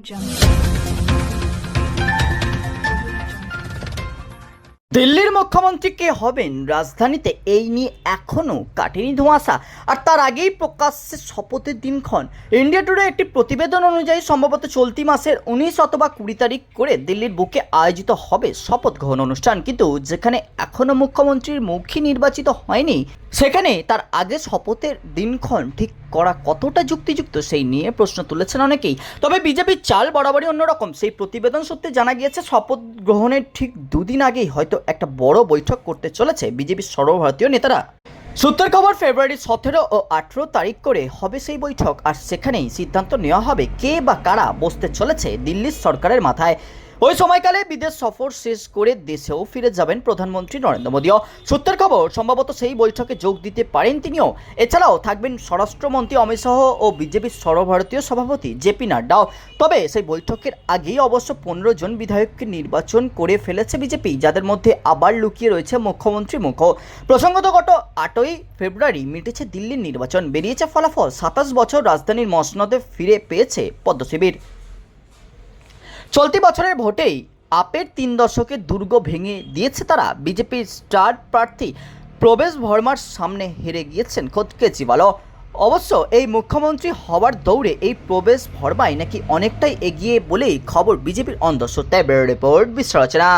jump. দিল্লির মুখ্যমন্ত্রী কে হবেন? রাজধানীতে এই নিয়ে এখনও কাটেনি ধোঁয়াশা। আর তার আগেই প্রকাশ্যে শপথের দিনক্ষণ। ইন্ডিয়া টুডে একটি প্রতিবেদন অনুযায়ী সম্ভবত চলতি মাসের উনিশ অথবা কুড়ি তারিখ করে দিল্লির বুকে আয়োজিত হবে শপথ গ্রহণ অনুষ্ঠান। কিন্তু যেখানে এখনও মুখ্যমন্ত্রীর মুখী নির্বাচিত হয়নি, সেখানে তার আগে শপথের দিনক্ষণ ঠিক করা কতটা যুক্তিযুক্ত সেই নিয়ে প্রশ্ন তুলেছেন অনেকেই। তবে বিজেপির চাল বরাবরই অন্যরকম। সেই প্রতিবেদন সত্যি জানা গিয়েছে, শপথ গ্রহণের ঠিক দুদিন আগেই হয়তো একটা বড় বৈঠক করতে চলেছে বিজেপির সর্বভারতীয় নেতারা। সূত্রের খবর, ফেব্রুয়ারি সতেরো ও আঠেরো তারিখ করে হবে সেই বৈঠক। আর সেখানেই সিদ্ধান্ত নেওয়া হবে কে বা কারা বসতে চলেছে দিল্লির সরকারের মাথায়। ওই সময়কালে বিদেশ সফর শেষ করে দেশেও ফিরে যাবেন প্রধানমন্ত্রী নরেন্দ্র মোদীও। সূত্রের খবর, সম্ভবত সেই বৈঠকে যোগ দিতে পারেন তিনিও। এছাড়াও থাকবেন স্বরাষ্ট্রমন্ত্রী অমিত শাহ ও বিজেপির সর্বভারতীয় সভাপতি জেপি নাড্ডাও। তবে সেই বৈঠকের আগেই অবশ্য পনেরো জন বিধায়ককে নির্বাচন করে ফেলেছে বিজেপি, যাদের মধ্যে আবার লুকিয়ে রয়েছে মুখ্যমন্ত্রী মুখ। প্রসঙ্গত গত আটই ফেব্রুয়ারি মিটেছে দিল্লির নির্বাচন। বেরিয়েছে ফলাফল। সাতাশ বছর রাজধানীর মসনদে ফিরে পেয়েছে পদ্মশিবির। চলতি বছরের ভোটেই আপের তিন দশকের দুর্গ ভেঙে দিয়েছে তারা। বিজেপির স্টার প্রার্থী প্রবেশ ভর্মার সামনে হেরে গিয়েছেন খোদ কেজরিওয়ালও। অবশ্য এই মুখ্যমন্ত্রী হওয়ার দৌড়ে এই প্রবেশ ভর্মাই নাকি অনেকটাই এগিয়ে বলেই খবর বিজেপির অন্ধ সত্যায় রিপোর্ট বিশ্লেষণা